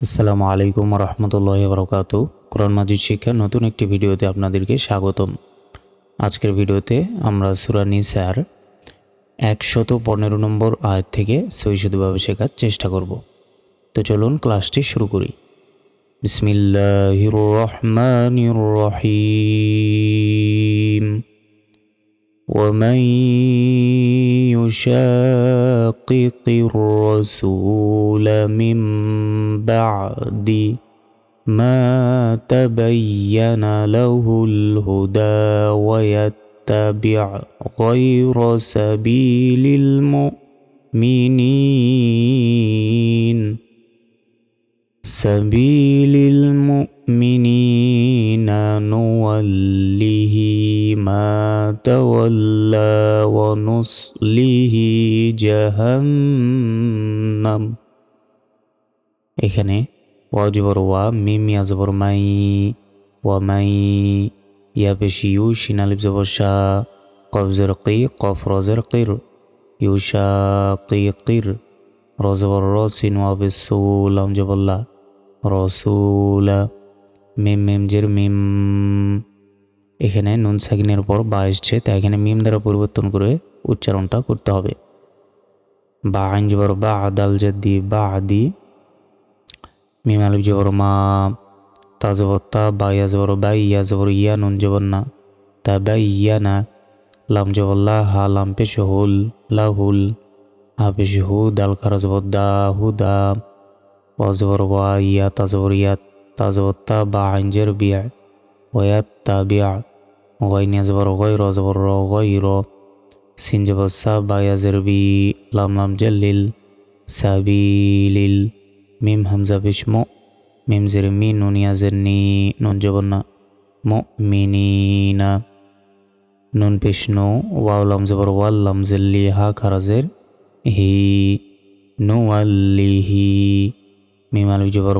আসসালামু আলাইকুম রহমতুল্লাহ বরকাত কোরআন মাজিদ শিক্ষার নতুন একটি ভিডিওতে আপনাদেরকে স্বাগতম আজকের ভিডিওতে আমরা সুরা নিসার একশত পনেরো নম্বর আয়াত থেকে সৈশুদ্ধভাবে শেখার চেষ্টা করব তো চলুন ক্লাসটি শুরু করি বিসমিল্লাহির রহমানির রহিম ومن يشاقق الرسول من بعد ما تبين له الهدى ويتبع غير سبيل المؤمنين. سبيل المؤمنين. نوله ما تولى ونصله جهنم এখানে ওয়াজবর ওয়া মিম ইয়াজবর মাই ওয়া মাই ইয়া পেশি ইউ শিনালিব জবর শাহ কবজের কি কফ রজের কির ইউশা কি কির রজবর র সিন ওয়া বেসুলাম জবল্লা রসুলা মিম মিম জের মিম এখানে নুন সাকিনের পর বা এসছে, তাই এখানে মিম দ্বারা পরিবর্তন করে উচ্চারণটা করতে হবে। বা আইন জবর, বা আদাল জেদি বা আদি। মিম আলিফ জবর, মা। তা জবর, তা, বা ইয়া জবর, বা ইয়া জবর, ইয়া, নুন জবর, না। তা, বা ইয়া, না। লাম জবর, লা, হা, লাম, পেশ, হুল, লা, হুল। হা, পেশ, হু, দাল খারা জবর, দা, হু, দা। ওয়া জবর, ওয়া, ইয়া, তা জবর, ইয়া তা জবর তা বা আইন জের বিয়া ওয়াত তা বিয়া غين يزبر غير زبر غير سين جبر سا با يزر بي لام لام جلل سبيل ميم همزة بشمو ميم زر مين نون يزرني نون جبرنا مؤمنين نون بشنو واو لام زبر وال لام زلي ها خرزر هي نواليه ميم الف جبر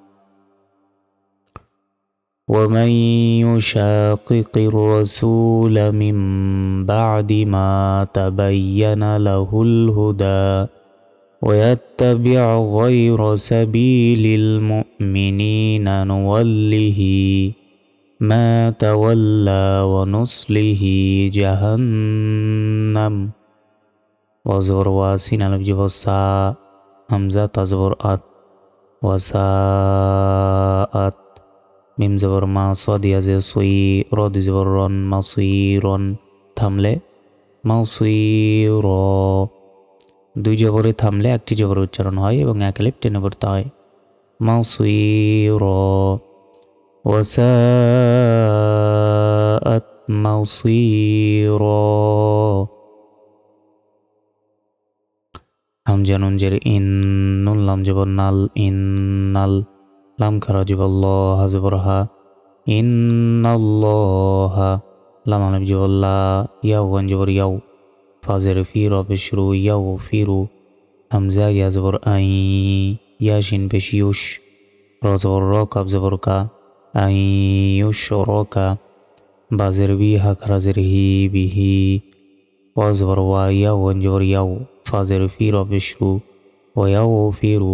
ومن يشاقق الرسول من بعد ما تبين له الهدى ويتبع غير سبيل المؤمنين نوله ما تولى ونصله جهنم. وزور واسين الجب السا همزة تزور أت وساءت. মিম জবর মা সদিয়া যে সুই, রদ জবর রন মাসুই রন, থামলে মাউসুই র। দুই জবরে থামলে একটি জবর উচ্চারণ হয় এবং এক লিপ টেনে পড়তে হয়। মাউসুই র। ওসাত মাউসুই র। হামজানুঞ্জের ইন নুল্লাম জবর নাল ইন, নাল লাম খারা জিবাল্লাহ জবরহা ইন্নাল্লাহা লাম আলিফ জিবাল্লা ইয়াও গান জবর ইয়াও ফাজের ফির পেশরু ইয়াও ফিরু। হামজা ইয়া আই, ইয়াশিন পেশিউশ র জবর র কাব জবর কা, আই ইউশ র বাজের বি হা খারাজের হি বিহি ওয়া জবর ওয়া ইয়াও গান জবর ইয়াও ফাজের ফির পেশরু ওয়াও ফিরু।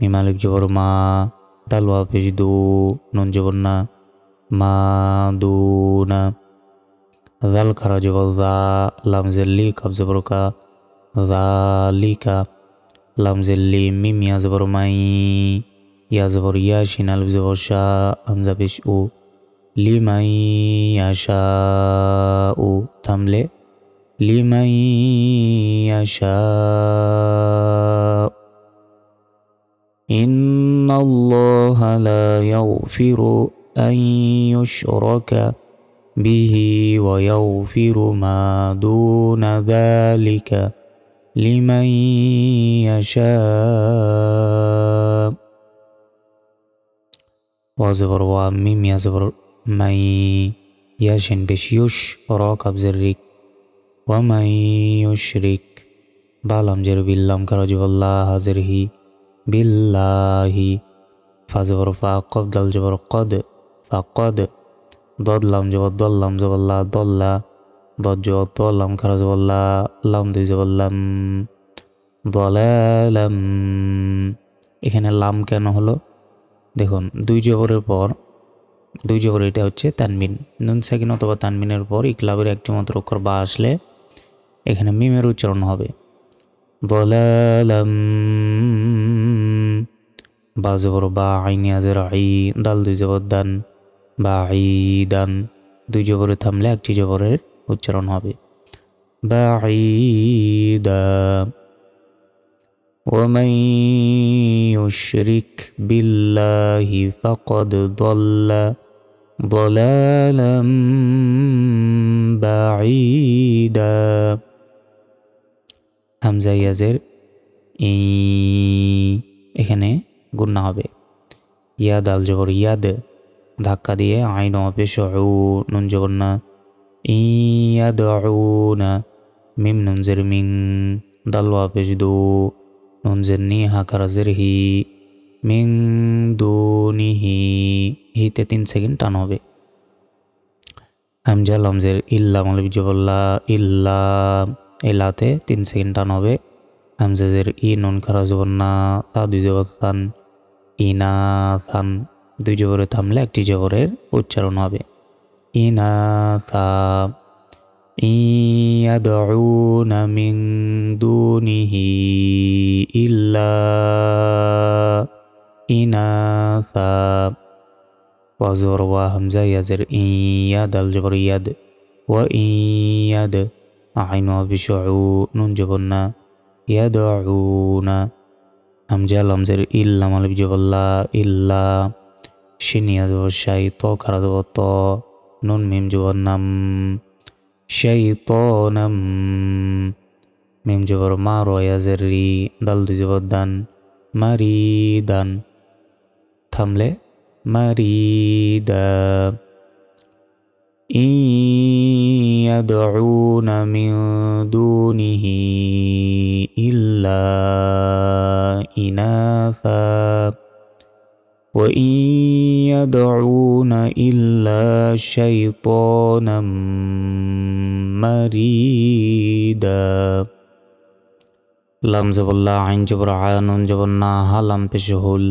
মিমালিক জবর মা talwa pej du nun jibunna ma du na zal kara jibal za lam zilli kab zibruka zalika lam zilli mim ya zibur mai ya zibur ya shin alif zibur sha hamza pej u li mai ya sha u tamle li mai ya sha إن الله لا يغفر أن يشرك به ويغفر ما دون ذلك لمن يشاء. وزبر وميم يزبر من يشن بش يشرك بزرك ومن يشرك. بعلم جرب اللهم كرجب الله زرهي বিল্লাম বিল্লাহি ফা জবর ফা কব দাল জবর কদ, ফা কদ দদলাম জবর দল্লাম জবল্লা দল্লা দদ জবর দল্লাম খারাজবাল্লা লাম দুই জবল্লাম দলালাম। এখানে লাম কেন হলো? দেখুন, দুই জবরের পর, দুই জবর এটা হচ্ছে তানমিন নুন, সাকিন অথবা তানমিনের পর ইকলাবের একটি মাত্র অক্ষর বা আসলে এখানে মিমের উচ্চারণ হবে। দলালাম। বা জবর বা আইনি আজের আই দাল দুই জবর দান বা আই দান দুই জবরে থামলে একটি জবরের উচ্চারণ হবে বা দা ومن يشرك بالله فقد ضل ضلالا بعيدا হামজা ইয়াজের ই এখানে গুন্না হবে। ইয়াদ আল জবর, ইয়াদ ধাক্কা দিয়ে আইন অপেশ নুন জবর না ইয়াদ না মিম নুনজের মিং দাল অপেশ দু নুনজের নি হাকারাজের হি, মিং দু নি দুনিহি হিতে তিন সেকেন্ড টান হবে। হামজা লমজের ইল্লা মৌলবি জবল্লা ইল্লা, এলাতে তিন সেকেন্ড টান হবে। হামজাজের ই নুন খারা জবর না, তা দুই জবর থান ইনা থান দুই জবরে থামলে একটি জবরের উচ্চারণ হবে ইনা থা يدعون من دونه إلا إناثا وزور وهمزة يزر إن يد الجبر يد وإن يد عين بشعو نون جبرنا يدعون همزة لمزر إلا مالب جبلا إلا شين يزور شاي تو خرد تو نون ميم جبرنم শাইতানাম মিম জবর মা রয়া জেরি দাল দুই জবর দান মারিদান থামলে মারিদা إن يدعون من دونه إلا إناثا وإن يدعون إلا شيطانا مريدا লাম জবল্লা আইন জবর আয়ানুন জবর না হা লাম পেশ হুল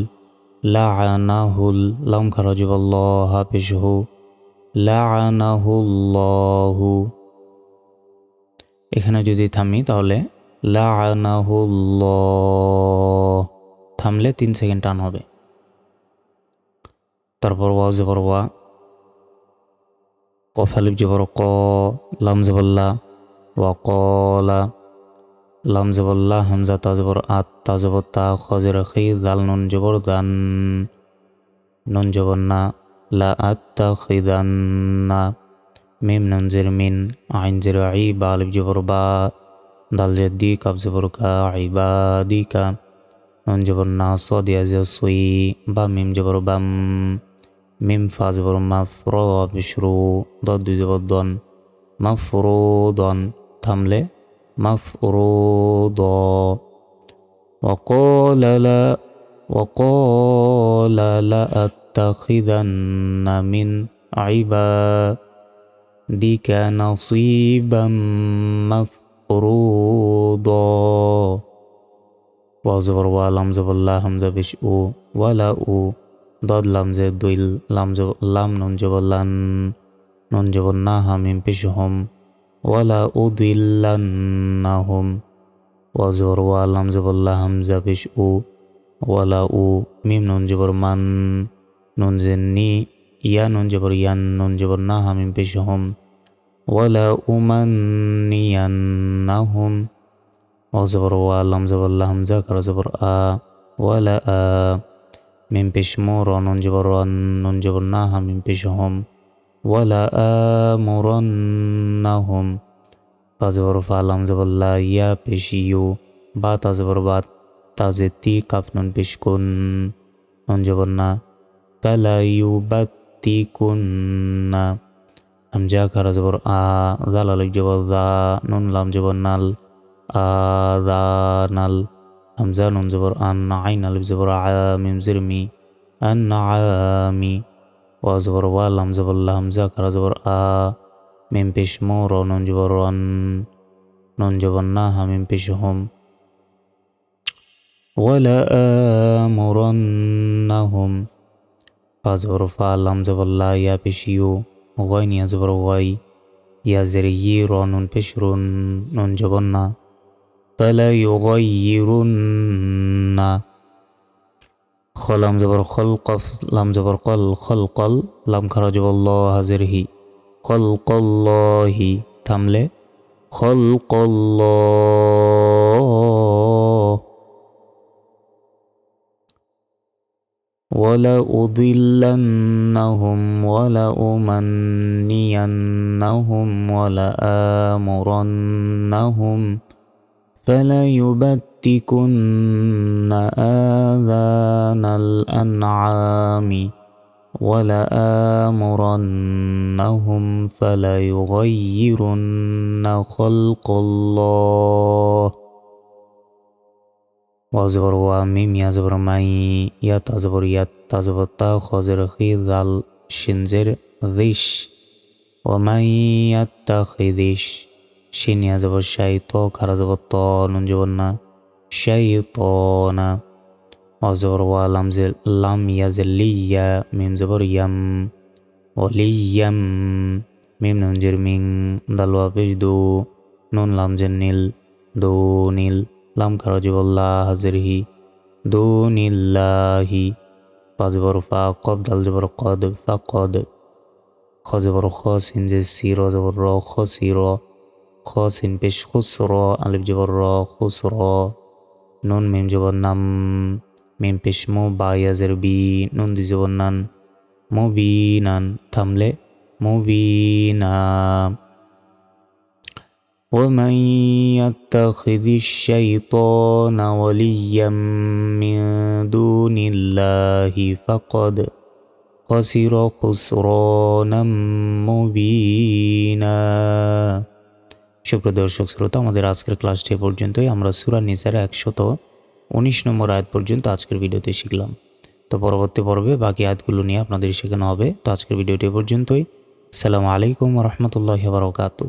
লা আনা হুল লাম খারা জবল্ল হা পেশ হু লা আনা হুল্লাহু এখানে যদি থামি তাহলে লা আনা হুল্লাহ থামলে তিন সেকেন্ড টান হবে। তারপর ওয়া জবর ওয়া। কফ আলিফ জবর ক, লাম জবল্লা ওয়া কলা লাম জবল্লা হামজা তা জবর আত, তা জবর তা খজর খি, জাল নুন জবর দান নুন জবর না, লা আত, তা খিদান না। মিম, নুন জের মিন, আইন জের আই, বা আলিফ জবর বা। দাল জের দি কাব জবর কা, আই বা দি কা। নুন জবর না স দিয়া যে সুই বা মিম জবর বাম মিম ফা জবর মাফ র বিশরু দ দুই জবর দন মাফরুদন থামলে মাফরুদ وقال لا وقال لأتخذن من عبادك نصيبا مفروضا ওয়াও জবর ওয়া লাম আল্লাহ হামজা বিশ উ ওয়ালা উ দদ লাম জে দুই লাম লাম নুন জবল্লান নুন জবন্না হামিম পিশ হোম ওয়ালা উ দুইল্লান্না হোম ওয়া জবর ওয়া লাম আল্লাহ হামজা বিশ উ ওয়ালা উ মিম নুন জবর মান নুন জে নি ইয়া নুন জবর ইয়ান নুন জবর না হামিম পেশ হোম ওয়ালা হোম وزبر و لم زبر لهم زكر زبر آ ولا آ من پیش مور نون جبر و نون جبر ناها من پیش هم ولا آمرنهم فزبر فعلم زبر لا یا پیشیو با تزبر با تازتی کف نون پیش کن نون جبر نا فلا یوبتی کن همجا کر زبر آ زلال جبر ذا نون لام جبر نال আদানাল হামজা নুন জবর আন আইন আলিফ জবর আমিম জিরমি আন আমি ওয়া জবর ওয়াল হামজাবল্লা হামজা কারা জবর আ মিম পেশ মো র নুন জবর অন নুন জবর না হামিম পেশ হোম ওয়ালা মোরন্নাহুম ফা জবর ফা লাম জবল্লা ইয়া পেশিও গয় নিয়া জবর গয় ইয়া জের ইয়ে র নুন পেশ রুন নুন يغيرن خلام زبر خلق لام زبر قل خلقل لام خرج الله زره خلق الله থামলে خلق الله ولأضلنهم ولأمنينهم ولآمرنهم فليبتكن آذان الأنعام ولآمرنهم فليغيرن خلق الله وزبر وميم يزبر من يتزبر يتزبر تاخذ تزبر الشنزر خيذ ذيش ومن يتخذش ও মাই ইয়াত্তা খিদিশ শিন ইয়াজবর শাই তো খারা জবর ত নুন জবর না শাই ত না ওয়াজবর ওয়া লাম জে লাম ইয়াজের লিয়া মিম জবর ইয়াম ওলিয়াম মিম নুন জের মিং দালওয়া পেশ দু নুন লাম জের নীল দু নীল লাম খারাজিবুল্লাহ হাজিরহি দুনিল্লাহি ফাজবর ফা কব দাল জবর কদ ফা কদ খজবর খ সিন যে সির জবর র খ সির খ সিন পেশ খুসর আলিফ জবর র খুসর নুন মিম জবর নাম মিম পেশ মো বায়াজের বি নুন দি জবর নান মুবিনান থামলে মুবিনা ومن يتخذ الشيطان وليا من دون الله فقد خسر خسرانا মুবিনা সুপ্রিয় দর্শক শ্রোতা, আমাদের আজকের ক্লাসটি পর্যন্তই। আমরা সুরা নিসার একশত উনিশ নম্বর আয়াত পর্যন্ত আজকের ভিডিওতে শিখলাম। তো পরবর্তী পর্বে বাকি আয়াতগুলো নিয়ে আপনাদের শেখানো হবে। তো আজকের ভিডিওটি পর্যন্তই। সালামু আলাইকুম রহমতুল্লাহ বারকাতু